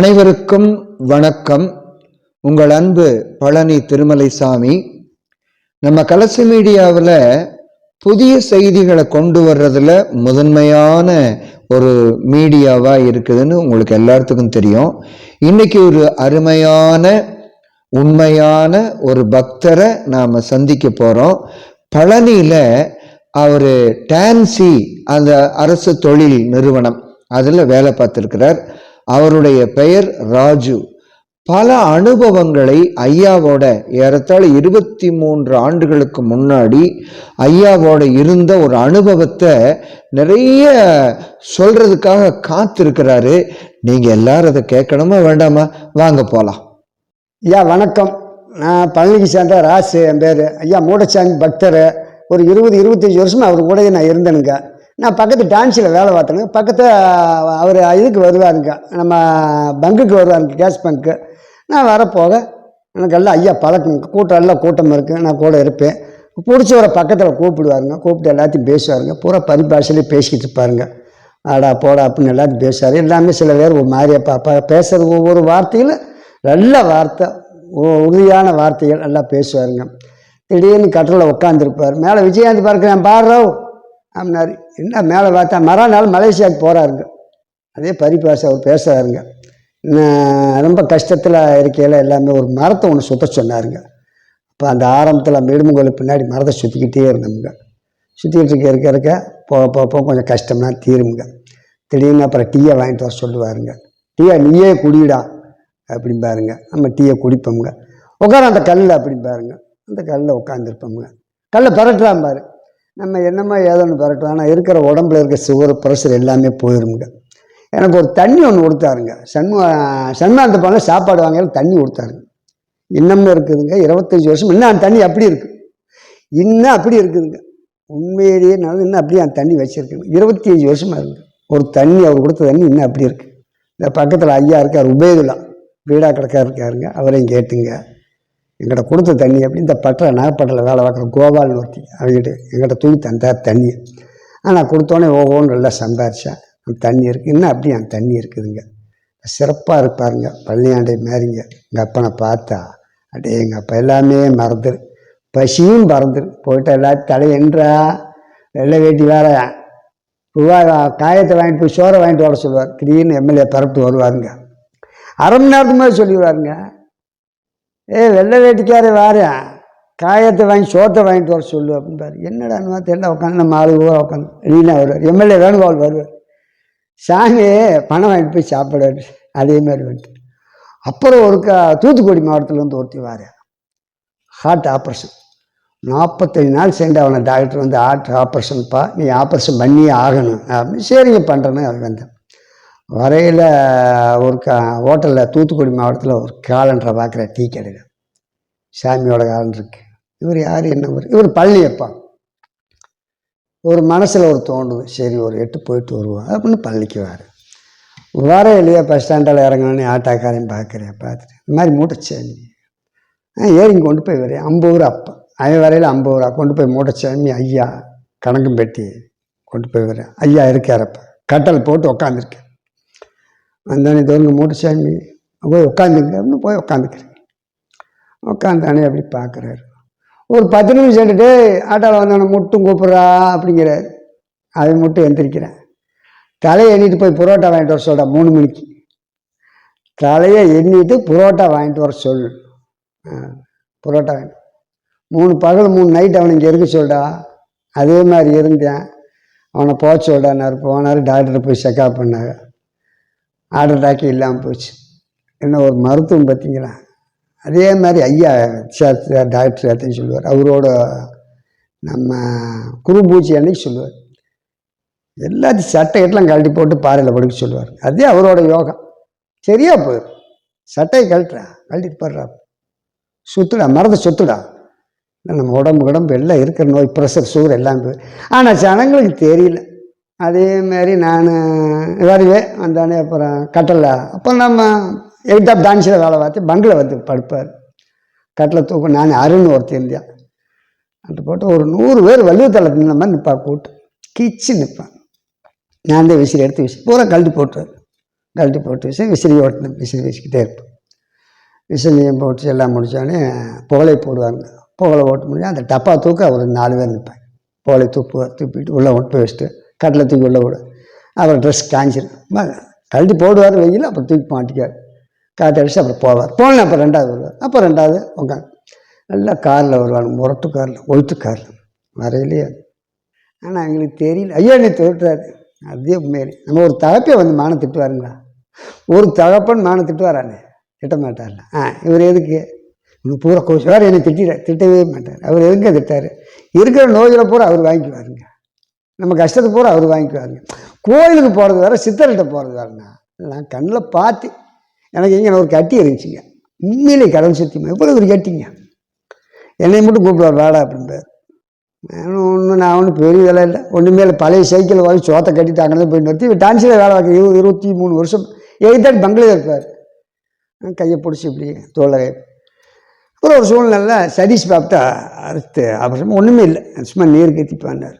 அனைவருக்கும் வணக்கம். உங்கள் அன்பு பழனி திருமலை சாமி நம்ம கலசி மீடியாவில் புதிய செய்திகளை கொண்டு வர்றதுல முதன்மையான ஒரு மீடியாவாக இருக்குதுன்னு உங்களுக்கு எல்லாத்துக்கும் தெரியும். இன்னைக்கு ஒரு அருமையான உண்மையான ஒரு பக்தரை நாம் சந்திக்க போகிறோம் பழனியில் அவர் டான்சி அந்த அரசு தொழில் நிறுவனம் அதில் வேலை பார்த்துருக்கிறார். அவருடைய பெயர் ராஜு. பல அனுபவங்களை ஐயாவோட ஏறத்தாழ இருபத்தி மூன்று ஆண்டுகளுக்கு முன்னாடி ஐயாவோட இருந்த ஒரு அனுபவத்தை நிறைய சொல்றதுக்காக காத்திருக்கிறாரு. நீங்க எல்லாரும் அதை கேட்கணுமா வேண்டாமா? வாங்க போலாம். ஐயா வணக்கம். நான் பழனிக்கு சேர்ந்த ராசு என் பேர். ஐயா மூடசாமி பக்தர். ஒரு இருபது இருபத்தஞ்சி வருஷமா அவர் கூடயே நான் இருந்தேனுங்க. நான் பக்கத்து டான்ஸில் வேலை பார்த்தேங்க. பக்கத்து அவர் இதுக்கு வருவாருங்க. நம்ம பங்குக்கு வருவாருங்க கேஸ் பங்க்கு. நான் வரப்போக எனக்கு எல்லாம் ஐயா பழக்கம் கூட்டம் எல்லாம் கூட்டம் இருக்குது நான் கூட இருப்பேன். பிடிச்சவரை பக்கத்தில் கூப்பிடுவாருங்க. கூப்பிட்டு எல்லாத்தையும் பேசுவாருங்க. பூரா பரிபாஷையிலே பேசிக்கிட்டு இருப்பாருங்க. ஆடா போடா அப்படின்னு எல்லாத்தையும் பேசுவார். எல்லாமே சில பேர் ஒரு மாதிரியா பாப்பா பேசுறது ஒவ்வொரு வார்த்தையில் நல்ல வார்த்தை. உ- உறுதியான வார்த்தைகள் நல்லா பேசுவாருங்க. திடீர்னு கட்டில் உட்காந்துருப்பார் மேலே விஜயகாந்த் பார்க்குறேன் பாடுறோ அப்படின்னாரு. என்ன மேலே பார்த்தா மறுநாள் மலேசியாவுக்கு போகிறாருங்க அதே பரிபாசை அவர் பேசுகிறாருங்க ரொம்ப கஷ்டத்தில் இருக்கையில் எல்லாமே ஒரு மரத்தை ஒன்று சுத்த சொன்னாருங்க. அப்போ அந்த ஆரம்பத்தில் மிடுமுகளுக்கு பின்னாடி மரத்தை சுற்றிக்கிட்டே இருந்தோமுங்க. சுற்றிக்கிட்டு இருக்க இருக்க இருக்க போக போக போக கொஞ்சம் கஷ்டம்னா தீருமுங்க. திடீர்னு அப்புறம் டீயை வாங்கிட்டு வர சொல்லுவாருங்க. டீயை நீயே குடிடா அப்படிம்பாருங்க நம்ம டீயை குடிப்போமுங்க. உட்கார அந்த கல்லில் அப்படிம்பாருங்க அந்த கல்லில் உட்காந்துருப்போமுங்க கல்லை பரட்டுறான் பாரு. நம்ம என்னமோ ஏதோன்னு பரட்டுவோம் ஆனால் இருக்கிற உடம்புல இருக்க சுகர் ப்ரெஷர் எல்லாமே போயிருமுங்க. எனக்கு ஒரு தண்ணி ஒன்று கொடுத்தாருங்க. சண்முக சண்முகாந்த பண்ண சாப்பாடு வாங்கல தண்ணி கொடுத்தாருங்க இன்னமும் இருக்குதுங்க. இருபத்தஞ்சி வருஷம். இன்னும் அந்த தண்ணி அப்படி இருக்கு. இன்னும் அப்படி இருக்குதுங்க. உண்மையிலேயே நான் இன்னும் அப்படியே அந்த தண்ணி வச்சிருக்கேங்க. இருபத்தி அஞ்சு வருஷமாக இருக்கு. ஒரு தண்ணி அவர் கொடுத்த தண்ணி இன்னும் அப்படி இருக்கு. இந்த பக்கத்தில் ஐயா இருக்கார் உபேதுல்லா. வீடா கிடக்கா இருக்காருங்க. அவரையும் கேட்டுங்க. எங்கிட்ட கொடுத்த தண்ணி அப்படி இந்த பட்டறை நாகப்பட்டில் வேலை பார்க்குற கோபால்னு ஒருத்தி அவங்ககிட்ட எங்கிட்ட தூக்கி தந்தார் தண்ணி. ஆனால் கொடுத்தோன்னே ஓகோன்னு நல்லா சம்பாரிச்சேன் அந்த தண்ணி இருக்குது இன்னும் அப்படியே அந்த தண்ணி இருக்குதுங்க. சிறப்பாக இருப்பாருங்க. பழனியாண்டை மாரிங்க எங்கள் அப்பனை பார்த்தா அப்படியே எங்கள் அப்பா எல்லாமே மறந்துரு. பசியும் மறந்துரு போயிட்டு எல்லாத்தையும் தலையென்றா வெள்ளை வேட்டி வேற ரூபா காயத்தை வாங்கிட்டு போய் சோறை வாங்கிட்டு வர சொல்லுவார். திடீர்னு எம்எல்ஏ பரப்பிட்டு வருவாருங்க. அரை மணி நேரத்துக்கு மேலே சொல்லிடுவாருங்க. ஏ வெள்ளை வேட்டிக்காரே வாரேன் காயத்தை வாங்கி சோத்தை வாங்கிட்டு வர சொல்லு அப்படின்பாரு என்னடான்னு தெரியல உட்காந்து நம்ம ஆளு ஊற உட்காந்து நீனா வருவார். எம்எல்ஏ வேணுகோபால் வருவார். சாமி பணம் வாங்கிட்டு போய் சாப்பிடுவார் அதே மாதிரி வந்துட்டு. அப்புறம் ஒரு க தூத்துக்குடி மாவட்டத்துலேருந்து ஒருத்தி வாரேன் ஹார்ட் ஆப்ரேஷன் நாற்பத்தஞ்சு நாள் சேர்ந்து அவனை டாக்டர் வந்து ஹார்ட் ஆப்ரேஷன்ப்பா நீ ஆப்ரேஷன் பண்ணியே ஆகணும். அப்படின்னு சரிங்க பண்ணுறேன்னு அவன் வந்தேன். வரையில் ஒரு க ஹோட்டலில் தூத்துக்குடி மாவட்டத்தில் ஒரு காலண்டரை பார்க்குற டீ கடையில். சாமியோட காலண்டர் இருக்கு. இவர் யார் என்ன ஊர் இவர் பழனியப்பா. ஒரு மனசில் ஒரு தோணுது. சரி ஒரு எட்டு போயிட்டு வருவோம். அப்படின்னு பள்ளிக்கு வார் வர இல்லையா பஸ் ஸ்டாண்டில் இறங்கணும்னு ஆட்டோக்காரையும் பார்க்குறேன் பார்த்துட்டு இந்த மாதிரி மூட்டைச்சாமி. ஆ ஏறிங்க கொண்டு போய் வரேன் ஐம்பது ரூபா அப்பா. அவன் வரையில் ஐம்பது ரூபா. கொண்டு போய் மூட்டைச்சாமி ஐயா கணக்கும் பெட்டி கொண்டு போய் வரேன் ஐயா இருக்காரப்ப கட்டல் போட்டு உக்காந்துருக்கேன் வந்தானே தோணுங்க சாமி. போய் உட்காந்துங்க. போய் உட்காந்துக்கிறேன். உட்காந்தானே அப்படி பார்க்குறாரு. ஒரு பத்து நிமிஷம் சென்றுட்டு ஆட்டோவில் வந்தவனை முட்டும் கூப்பிட்றா அப்படிங்கிறாரு. அதை மட்டும் எந்திரிக்கிறேன். தலையை எண்ணிட்டு போய் புரோட்டா வாங்கிட்டு வர சொல்கிறேன் மூணு மணிக்கு. தலையை எண்ணிட்டு புரோட்டா வாங்கிட்டு வர சொல் ஆ, புரோட்டா வாங்கிட்டு மூணு பகல் மூணு நைட் அவனை இங்கே இருக்க சொல்டா அதே மாதிரி இருந்தேன். அவனை போக சொல்டானார் போனார் டாக்டரை போய் செக்அப் பண்ணாங்க ஹார்ட் அட்டாக் இல்லாமல் போச்சு. என்ன ஒரு மருத்துவம் பார்த்தீங்களா? அதே மாதிரி ஐயா சே- டாக்டர் எல்லாத்தையும் சொல்லுவார். அவரோட நம்ம குரு பூஜை அன்னைக்கு சொல்லுவார். எல்லாத்தையும் சட்டை எல்லாம் கழட்டி போட்டு பாறையில் படுக்க சொல்லுவார். அதே அவரோட யோகா சரியா போயிடும் சட்டையை கழட்டுறா. கழட்டிட்டு போடுறா சுத்துடா. மரத்தை சுத்துடா. இல்லை நம்ம உடம்பு உடம்பு எல்லாம் இருக்கிற நோய் ப்ரெஷர் சுகர் எல்லாம் போய் ஆனால் ஜனங்களுக்கு தெரியல. அதேமாரி நான் வருவேன் வந்தோடனே அப்புறம் கட்டலை. அப்போ நம்ம எயிட் டான்ஸில் வேலை பார்த்து பங்கில் வந்து படுப்பார். கட்டில் தூக்கம் நான் அருண் ஒருத்தர் இருந்தேன். அந்த போட்டு ஒரு நூறு பேர் வள்ளுவத்தலை நின்ன மாதிரி நிற்பா கூட்டு. கிச்சு நிற்பேன் நான் தான் விசிறி எடுத்து விசிறி பூரா கழட்டி போட்டுருவார் கழட்டி போட்டு விசிறி விசிறி ஓட்டணும் விசிறி வச்சுக்கிட்டே இருப்போம் விசிறியும் போட்டு எல்லாம் முடித்தோடனே புகழை போடுவாங்க. புகழை ஓட்ட முடியும் அந்த டப்பா தூக்க ஒரு நாலு பேர் நிற்பேன் புகழை தூப்பு தூப்பிட்டு உள்ளே ஒட்டு வச்சுட்டு கட்டில் தூக்கி உள்ள விட. அப்புறம் ட்ரெஸ் காஞ்சிடும் கழட்டி போடுவார் வெயில் அப்புறம் தூக்கி மாட்டிக்கார் காற்று அடிச்சு அப்புறம் போவார். போகலாம் அப்புறம் ரெண்டாவது வருவார். அப்போ ரெண்டாவது உட்காந்து நல்லா காரில் வருவாங்க முரட்டு காரில் ஒழுத்து காரில். வரையிலேயே ஆனால் எங்களுக்கு தெரியல. ஐயா நீ திட்டுறாரு. அதே உண்மையிலே நம்ம ஒரு தகப்பே வந்து மானம் திட்டுவாருங்களா? ஒரு தகப்பன் மானம் திட்டுவாரானே? திட்ட மாட்டார்ல. ஆ இவர் எதுக்கு? இவர் பூரா கோச்சுவார் என்னை திட்டிட திட்டவே மாட்டார். அவர் எதுங்க திட்டார்? இருக்கிற நோயில் பூரா அவர் வாங்கிக்குவாருங்க. நம்ம கஷ்டத்தை பூரா அவர் வாங்கிக்குவாருங்க. கோயிலுக்கு போகிறது வேறு சித்தர்கிட்ட போகிறது வேறுண்ணா நான் கண்ணில் பார்த்து எனக்கு இங்கே ஒரு கட்டி இருந்துச்சுங்க. உண்மையிலே கடவுள் சத்தியமாக எவ்வளோ ஒரு கட்டிங்க? என்னை மட்டும் கூப்பிடுவார் வாடா அப்படின்பார் நானும் ஒன்றும் நான் ஒன்றும் பெரிய வேலை இல்லை. ஒன்றுமே இல்லை. பழைய சைக்கிள் வாங்கி சோத்தை கட்டிட்டு அங்கே போய் நிறுத்தி டான்ஸில் வேலை பார்க்க இருபது இருபத்தி மூணு வருஷம். எய்தாடி பங்களே இருப்பார். கையை பிடிச்சி இப்படி தோழரை. அப்புறம் ஒரு சூழ்நிலை சதீஷ் பாப்டா அறுத்து அப்புறம் ஒன்றுமே இல்லை. சும்மா நீர் கத்திப்பான்னார்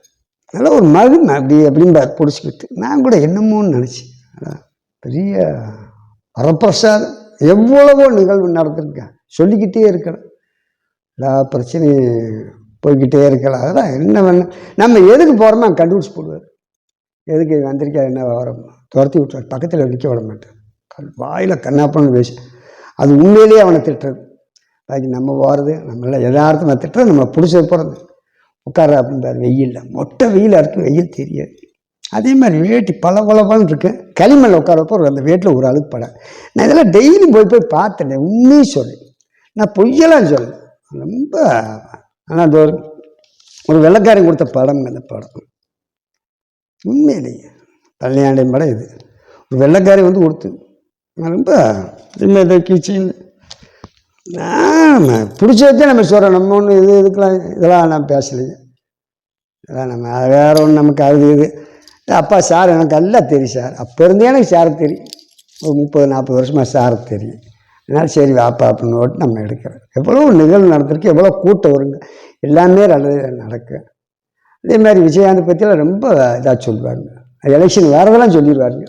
நல்லா ஒரு மகிமை அப்படி அப்படின்னு பிடிச்சிக்கிட்டு நான் கூட என்னமோன்னு நினச்சேன் அதான் பெரிய வரப்பிரசாதம் எவ்வளவோ நிகழ்வு நடந்திருக்கேன் சொல்லிக்கிட்டே இருக்கணும். எல்லா பிரச்சனையும் போய்கிட்டே இருக்கலாம் அதெல்லாம் என்ன வேணும் நம்ம எதுக்கு போகிறோமோ கண்டுபிடிச்சி போடுவார். எதுக்கு வந்திருக்கா என்ன விவரம்? துரத்தி விட்டுவார் பக்கத்தில் நிற்க விட மாட்டார். கல் வாயில் கண்ணாப்பன்னு பேசி. அது உண்மையிலேயே அவனை திட்டுறது. பாக்கி நம்ம போகிறது நம்மள எதார்த்தமாக திட்டுறது நம்ம பிடிச்சது போகிறது உட்கார அப்படின்றார் வெயிலில். மொட்டை வெயில் இருக்குது வெயில் தெரியாது. அதே மாதிரி வேட்டி பல பலன்னு இருக்கு. களிமண்ணில் உட்காரப்போ அந்த வேட்டில் ஒரு அழுக்கு படம் நான் இதெல்லாம் டெய்லி போய் போய் பார்த்தேன் உண்மையும் சொல்லு. நான் பொய்யெல்லாம் சொல்லு ரொம்ப ஆனால் அது ஒரு ஒரு கொடுத்த படம் அந்த படம். உண்மையிலேயே. பழனியாண்டையும் படம் இது. ஒரு வெள்ளக்காரி வந்து கொடுத்து. நான் ரொம்ப இதை கிச்சின்னு. நான் பிடிச்சதே நம்ம சொல்கிறோம் நம்ம ஒன்று இது இதுக்கெல்லாம் இதெல்லாம் நான் பேசலைங்க அதான் நம்ம அது வேற ஒன்று நமக்கு அது இது. அப்பா சார் எனக்கு எல்லாம் தெரியும் சார். அப்போ இருந்தே எனக்கு சார் தெரியும். ஒரு முப்பது நாற்பது வருஷமாக சார் தெரியும். அதனால் சரி வாப்பா அப்படின்னு ஓட்டு நம்ம எடுக்கிறோம். எவ்வளோ நிகழ்வு நடந்திருக்கு எவ்வளோ கூட்டம் வருங்க. எல்லாமே நடக்கும் அதே மாதிரி விஜயகாந்த் பற்றியெல்லாம் ரொம்ப இதாக சொல்லுவாருங்க. எலெக்ஷன் வரதெல்லாம் சொல்லிடுவாருங்க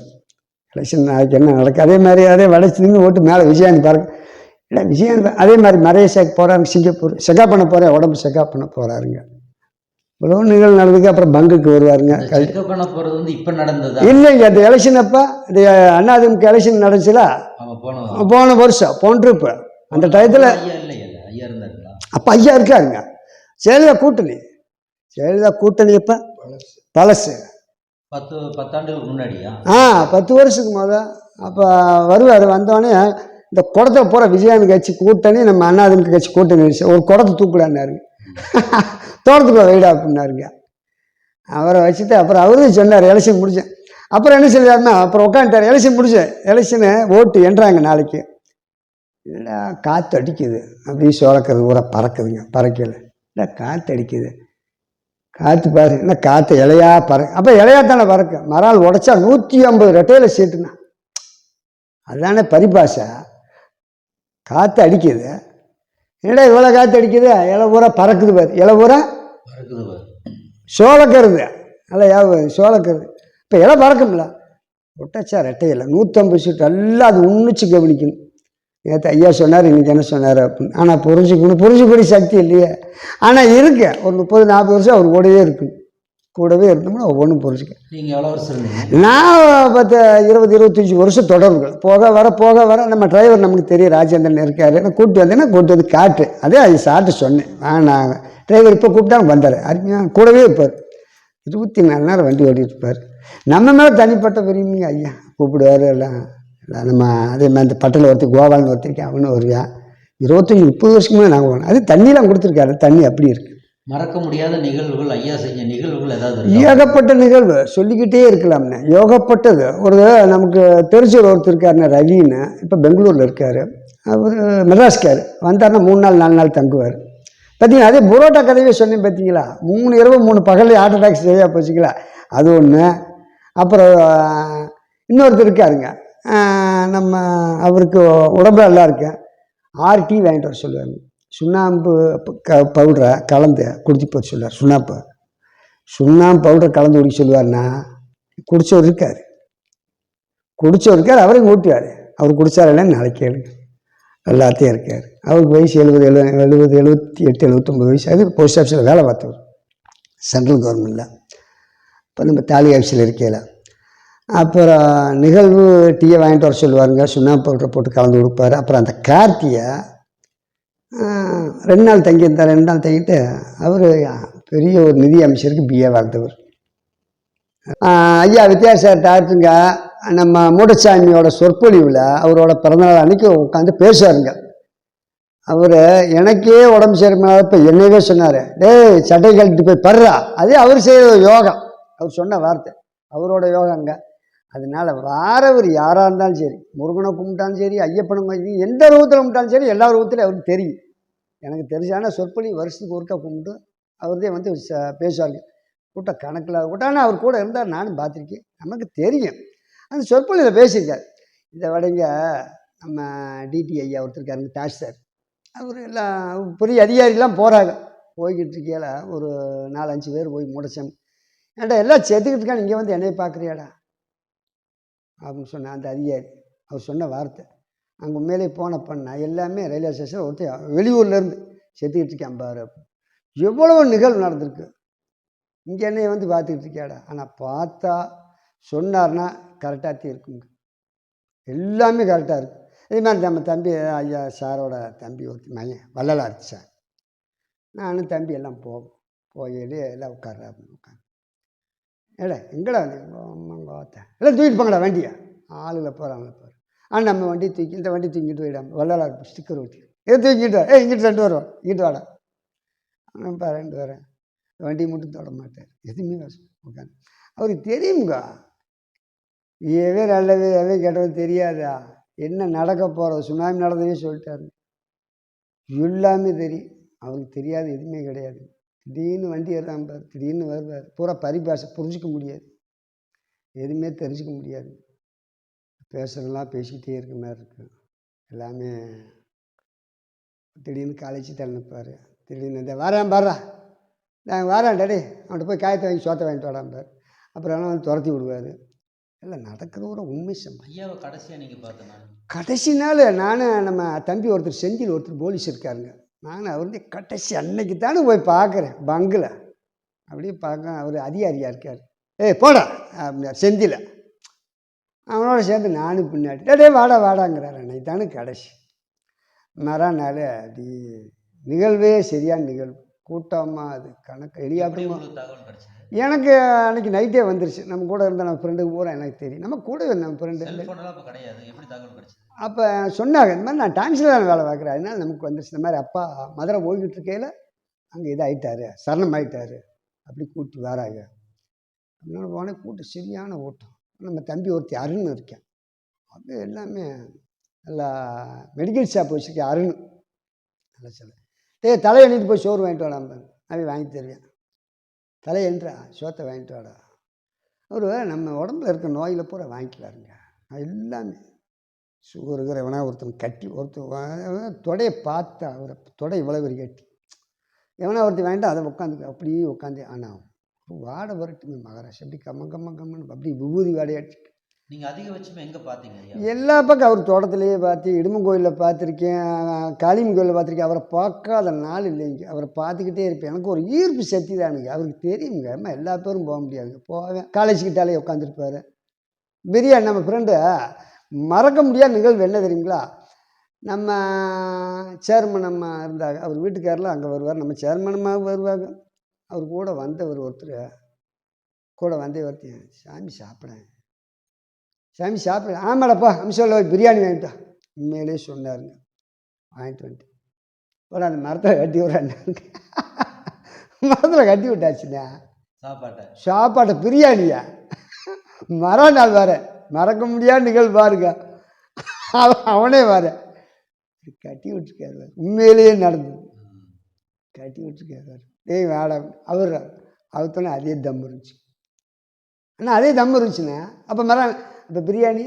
எலெக்ஷன் நாளைக்கு என்ன நடக்கும் அதே மாதிரி அதே வடைச்சு ஓட்டு மேலே விஜயகாந்த் பாருங்க. இல்லை விஜயகாந்த் அதே மாதிரி மலேசியாவுக்கு போகிறாங்க சிங்கப்பூர் செக்கப் பண்ண போகிறேன் உடம்பு செக்கப் பண்ண போகிறாருங்க இவ்வளோ நிகழ்வு நடந்ததுக்கு அப்புறம் பங்குக்கு வருவாருங்க. பண்ண போறது வந்து இப்ப நடந்ததா? இல்லைங்க அந்த எலெக்ஷன் அப்போ இந்த அண்ணாதிமுக எலெக்ஷன் நடந்துச்சுல? போன வருஷம் போன ட்ரிப்பு அந்த டயத்தில் அப்போ ஐயா இருக்காருங்க. ஜெயலலிதா கூட்டணி. ஜெயலலிதா கூட்டணி இப்போ பழசு. பத்து பத்தாண்டுகளுக்கு முன்னாடியா? ஆ பத்து வருஷத்துக்கு முத. அப்போ வருவார் வந்தோடனே இந்த குடத்தை பூரா விஜயானந்த் கட்சி கூட்டணி நம்ம அண்ணாதிமுக கட்சி கூட்டணி ஒரு குடத்தை தூக்கலான்னாரு தோட்டத்துக்குள்ள வைடா அப்படின்னாருங்க அவரை வச்சுட்டு அப்புறம் அவரும் சொன்னார் எலெக்ஷன் முடிச்சேன் அப்புறம் என்ன செய்யாருன்னா அப்புறம் உட்காந்துட்டார் எலெக்ஷன் முடிச்சேன் எலெக்ஷனு ஓட்டு என்றாங்க நாளைக்கு. இல்லை காற்று அடிக்குது அப்படியே சோழக்கிறது ஊரா பறக்குதுங்க பறக்கல. இல்லை காற்று அடிக்குது? காற்று பாரு என்ன காற்று இலையா பற அப்போ இலையா தானே பறக்கு. மறால் உடைச்சா நூற்றி ஐம்பது ரெட்டையில் சீட்டுனா. அதுதானே பரிபாஷை. காற்று அடிக்குது. என்னடா இவ்வளோ காற்று அடிக்குது இலை பூரா பறக்குது பாரு. இலை பூரா பாரு. சோளக்கருது. நல்லா யாபகம் சோளக்கருது. இப்போ இலை பறக்கும்ல? ஒட்டச்சா ரெட்டையில நூற்றம்பது சீட்டு எல்லாம் அது உன்னிச்சு கவனிக்கணும். நேற்று ஐயா சொன்னார் இன்னைக்கு என்ன சொன்னார் அப்படின்னு. ஆனால் புரிஞ்சுக்கணும் புரிஞ்சுக்கூடிய சக்தி இல்லையே. ஆனால் இருக்கு. ஒரு முப்பது நாற்பது வருஷம் அவர் கூடவே இருக்கும் கூடவே இருந்தோம்னா ஒவ்வொன்றும் புரிஞ்சுக்க நான் பத்து இருபது இருபத்தஞ்சி வருஷம் தொடர்புகள். போக வர போக வர நம்ம டிரைவர் நமக்கு தெரியும் ராஜேந்திரன் இருக்காரு. நான் கூப்பிட்டு வந்தேன்னா கூப்பிட்டு வந்து காட்டு. அதே அது சார்ட்டு சொன்னேன். நான் டிரைவர் இப்போ கூப்பிட்டா வந்தார். அருமையாக கூடவே இருப்பார். இருபத்தி நாலு நேரம் வண்டி ஓட்டிட்டு இருப்பார். நம்ம மேலே தனிப்பட்ட பெரியவங்க ஐயா. கூப்பிடுவார் எல்லாம். நம்ம அதே மாதிரி இந்த பட்டில் ஒருத்தர் கோபால்னு ஒருத்தருக்கேன் அவனும் வருவான் இருபத்தஞ்சி முப்பது வருஷமே நாங்கள் போனோம். அது தண்ணியெலாம் கொடுத்துருக்காரு. தண்ணி அப்படி இருக்கு. மறக்க முடியாத நிகழ்வுகள் ஐயா செஞ்ச நிகழ்வுகள் ஏதாவது ஏகப்பட்ட நிகழ்வு. சொல்லிக்கிட்டே இருக்கலாம்னு யோகப்பட்டது ஒரு நமக்கு தெரிஞ்சவர் ஒருத்தர் இருக்காருண்ணே ரவின்னு. இப்போ பெங்களூரில் இருக்கார். அவர் மெட்ராஸ்கார். வந்தாருன்னா மூணு நாள் நாலு நாள் தங்குவார். பார்த்தீங்களா அதே புரோட்டா கதையே சொன்னேன் பார்த்தீங்களா மூணு இரவு மூணு பகலில் ஹார்ட் அட்டாக் சரியாக போச்சுங்களா அது ஒன்று அப்புறம் இன்னொருத்தர் இருக்காருங்க. நம்ம அவருக்கு உடம்புல நல்லா இருக்கு. ஆர்டி வாங்கிட்டு வர சொல்லுவாங்க சுண்ணாம்பு க பவுடரை கலந்து குடிச்சு போக சொல்லுவார் சுண்ணாம்பு. சுண்ணாம்பு பவுடரை கலந்து குடிக்க சொல்லுவார்னா குடித்தவர் இருக்கார். குடிச்சவர் இருக்கார் அவரையும் ஊட்டுவார். அவர் குடிச்சார் நாளைக்கு கேளுங்க. எல்லாத்தையும் இருக்கார். அவருக்கு வயசு எழுபது எழு எழுபது எழுபத்தி எட்டு எழுபத்தொம்பது வயசு. அது போஸ்ட் ஆஃபீஸில் வேலை பார்த்தவர். சென்ட்ரல் கவர்மெண்ட்டில் இப்போ நம்ம தாலி ஆஃபீஸில் இருக்கையில். அப்புறம் நிகழ்வு டீயை வாங்கிட்டு வர சொல்லுவாருங்க. சுண்ணாம்பு பவுடர் போட்டு கலந்து கொடுப்பாரு. அப்புறம் அந்த கார்த்தியை ரெண்டு நாள் தங்கியிருந்தார் ரெண்டு நாள் தங்கிட்டு அவர் பெரிய ஒரு நிதி அமைச்சருக்கு பிஏ வாழ்ந்தவர். ஐயா வித்யாசார் டாக்டருங்க நம்ம மூடசாமியோட சொற்பொழிவில் அவரோட பிறந்தநாள் அன்னைக்கு உட்காந்து பேசுவாருங்க. அவர் எனக்கே உடம்பு சரியில்லாதப்ப என்னையவே சொன்னார். டேய் சட்டை கழட்டி போய் படுறா. அதே அவர் செய்கிற யோகா அவர் சொன்ன வார்த்தை. அவரோட யோகாங்க. அதனால வாரவர் யாராக இருந்தாலும் சரி முருகனை கும்பிட்டாலும் சரி ஐயப்பனை கும்பிட்டாலும் எந்த ரூபத்தில் கும்பிட்டாலும் சரி எல்லா ரூபத்திலும் அவருக்கு தெரியும். எனக்கு தெரிஞ்சான சொற்பொழி வருஷத்துக்கு ஒருக்கா கும்பிட்டு அவர்தே வந்து ச- பேசுவாருங்க. கூட்டம் கணக்கில் கூட்டம் ஆனால் அவர் கூட இருந்தால் நானும் பார்த்துருக்கேன். நமக்கு தெரியும். அந்த சொற்பொழியில் பேசியிருக்கார். இதை விடங்க நம்ம டிடி ஐயா ஒருத்தர் இருக்காருங்க தாஷ் சார். அவர் எல்லாம் பெரிய அதிகாரிலாம் போகிறாங்க போய்கிட்டு இருக்கையில ஒரு நாலஞ்சு பேர் போய் முடைச்சம் ஏன்டா எல்லாம் செத்துக்கிட்டு இருக்கான் இங்கே வந்து என்னைய பார்க்குறியாடா? அப்படின்னு சொன்ன அந்த அதிகாரி அவர் சொன்ன வார்த்தை. அங்கே உண்மையிலே போன பண்ண எல்லாமே ரயில்வே ஸ்டேஷன் ஒருத்தர் வெளியூர்லேருந்து செத்துக்கிட்டு இருக்கேன் பாரு. எவ்வளோ நிகழ்வு நடந்திருக்கு. இங்கே என்னைய வந்து பார்த்துக்கிட்டு இருக்கியாடா? ஆனால் பார்த்தா சொன்னார்னா கரெக்டாக இருக்குங்க. எல்லாமே கரெக்டாக இருக்கு. இதே மாதிரி நம்ம தம்பி ஐயா சாரோட தம்பி ஒருத்தி மையன் வள்ளலார் சார். நானும் தம்பி எல்லாம் போவோம் போயிட்டு எல்லாம் உட்கார்றா அப்படின்னு உட்காந்து ஏடா எங்கடா அம்மாங்கோத்த எல்லாம் தூக்கிட்டு போங்கடா வண்டியை. ஆளுல போகிறாங்களே போகிற ஆனால் நம்ம வண்டி தூக்கி இந்த வண்டி தூக்கிட்டு போயிடாம வள்ளலார் ஸ்டிக்கர் ஓட்டி ஏ தூக்கிட்டு ஏ இங்கிட்டு ரெண்டு வருவோம் இங்கிட்டு வாடா. பா ரெண்டு வரேன் வண்டி மட்டும் தொட மாட்டார். எதுவுமே உட்காந்து அவருக்கு தெரியுங்க ஏவே நல்லது எவே கெட்டது தெரியாதா? என்ன நடக்க போகிறது சுனாமி நடந்ததே சொல்லிட்டாரு. எல்லாமே தெரியும். அவருக்கு தெரியாது எதுவுமே கிடையாது. திடீர்னு வண்டி பாரு திடீர்னு வருவார். பூரா பரிபாஷை புரிஞ்சிக்க முடியாது. எதுவுமே தெரிஞ்சுக்க முடியாது. பேசுறதெல்லாம் பேசிக்கிட்டே இருக்க மாதிரி இருக்கு. எல்லாமே திடீர்னு காலேஜ் தள்ளிப்பார். திடீர்னு இந்த வரேன் பாடுறா நான் வரேன் டேடி அவன்கிட்ட போய் காயத்தை வாங்கி சோத்தை வாங்கிட்டு வாடாம்பார் அப்புறம் எல்லாம் வந்து துரத்தி விடுவார். எல்லாம் நடக்கிற ஒரு உண்மை சம்பவம் ஐயாவை கடைசியாக நீங்கள் பார்த்த நாள் கடைசி நாள் நானும் நம்ம தம்பி ஒருத்தர் செந்தில் ஒருத்தர் போலீஸ் இருக்காருங்க. நானும் அவர் வந்து கடைசி அன்னைக்கு தானே போய் பார்க்குறேன். பங்கில். அப்படியே பார்க்க அவர் அதிகாரியாக இருக்கார். ஏய் போடா. அப்படின்னா செந்தில அவனோட சேர்ந்து நானும் பின்னாடி டே வாடா வாடாங்கிறார். அன்னைக்கு தானே கடைசி. மறுநாள் அப்படி நிகழ்வே சரியான நிகழ்வு கூட்டமாக அது கணக்கு கிடைச்சது? எனக்கு அன்னைக்கு நைட்டே வந்துருச்சு. நம்ம கூட இருந்த நம்ம ஃப்ரெண்டுக்கு பூரா எனக்கு தெரியும். நம்ம கூட இருந்த நம்ம ஃப்ரெண்டு கிடையாது. அப்போ சொன்னாங்க இந்த மாதிரி நான் டான்ஸில் தான் வேலை பார்க்குறேன். அதனால நமக்கு வந்துருச்சு. இந்த மாதிரி அப்பா மதுரை போய்கிட்டு இருக்கையில் அங்கே இதாகிட்டாரு சரணம் ஆகிட்டாரு அப்படி கூட்டி வராங்க. அதனால போனேன் கூட்டு சரியான ஓட்டம். நம்ம தம்பி ஒருத்தி அருண் இருக்கேன். அது எல்லாமே நல்லா மெடிக்கல் ஷாப் வச்சுருக்கேன் அருண். நல்லா சொல்ல. டேய் தலை எண்ணிட்டு போய் சோறு வாங்கிட்டு வாடா நான் வாங்கி தருவேன். தலை என்றா சோத்தை வாங்கிட்டு வாடா. அவர் நம்ம உடம்புல இருக்க நோயில் பூரா வாங்கிக்கலாருங்க எல்லாமே சுகர் இருக்கிற எவனா ஒருத்தன் கட்டி ஒருத்தன் தொடையை பார்த்தா அவரை தொடை இவ்வளோ பெரிய கட்டி. எவனா ஒருத்தன் வேண்டாம் அதை உட்காந்து அப்படியே உட்காந்து ஆனால் வாடை வரட்டுமே மகாராஷ்டிரா அப்படி கம்ம கம்ம கம்மன்னு அப்படி விபூதி வாடையாச்சு. நீங்கள் அதிகபட்சமாக எங்கே பார்த்தீங்க ஐயா? எல்லா பக்கம் அவர் தோட்டத்திலேயே பார்த்து இடுமன் கோயிலில் பார்த்துருக்கேன் காளியம்மன் கோயிலில் பார்த்துருக்கேன் அவரை பார்க்காத நாள் இல்லைங்க அவரை பார்த்துக்கிட்டே இருப்பேன். எனக்கு ஒரு ஈர்ப்பு சக்தி தானுங்க அவருக்கு தெரியுங்க அம்மா எல்லா பேரும் போக முடியாதுங்க போவேன். காலேஜ் கிட்டாலே உட்காந்துருப்பாரு பிரியாணி நம்ம ஃப்ரெண்டு மறக்க முடியாத நிகழ்வு என்ன தெரியுங்களா? நம்ம சேர்மன் அம்மா இருந்தாங்க. அவர் வீட்டுக்காரெலாம் அங்கே வருவார். நம்ம சேர்மன் அம்மா வருவாங்க. அவர் கூட வந்தவர் ஒருத்தர். கூட வந்தே ஒருத்தர் சாமி சாப்பிடேன் சாமி சாப்பிட ஆமாடப்பா அம்சோல போய் பிரியாணி வாங்கிட்டா உண்மையிலே சொன்னாருங்க. வாங்கிட்டு வந்துட்டு போட அந்த மரத்தை கட்டி விட்றாங்க மரத்தில் கட்டி விட்டாச்சுண்ணா. சாப்பாட்டை. சாப்பாட்டை பிரியாணியா? மறுநாள் வேற. மறக்க முடியாத நிகழ்வு பாருங்க. அவனே வர. கட்டி விட்டுருக்காரு உண்மையிலேயே நடந்தது. கட்டி விட்டுருக்காரு டேய் வேட அவர் அவத்தோன்னே அதே தம் இருந்துச்சு. அண்ணா அதே தம் இருந்துச்சுண்ணே. அப்போ மரம் அப்போ பிரியாணி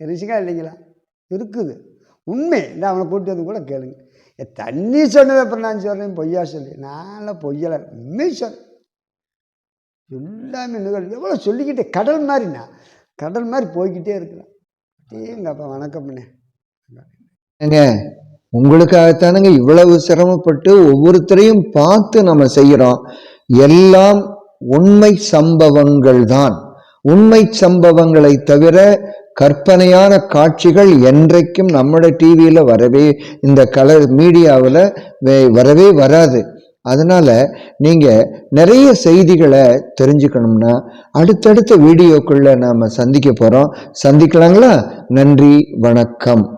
இருந்துச்சுங்களா இல்லைங்களா? இருக்குது. உண்மை. இந்த அவனை கூட்டி வந்து கூட கேளுங்க. ஏ, தண்ணி சொன்னது அப்புறம் நான் சொல்கிறேன் பொய்யா சொல்லி. நான்லாம் பொய்யலை. உண்மை சொல்கிறேன் எல்லாமே நிகழ்வு. எவ்வளோ சொல்லிக்கிட்டே கடல் மாதிரிண்ணா. கடல் மாதிரி போய்கிட்டே இருக்கிறேன். ஏங்கப்பா வணக்கம் பண்ணே. ஏங்க உங்களுக்காகத்தானுங்க இவ்வளவு சிரமப்பட்டு ஒவ்வொருத்தரையும் பார்த்து நம்ம செய்கிறோம் எல்லாம் உண்மை சம்பவங்கள் தான். உண்மை சம்பவங்களை தவிர கற்பனையான காட்சிகள் என்றைக்கும் நம்மளோட டிவியில் வரவே இந்த கலர் மீடியாவில் வரவே வராது. அதனால் நீங்கள் நிறைய செய்திகளை தெரிஞ்சுக்கணும்னா அடுத்தடுத்த வீடியோக்குள்ளே நாம் சந்திக்க போகிறோம் சந்திக்கலாங்களா? நன்றி வணக்கம்.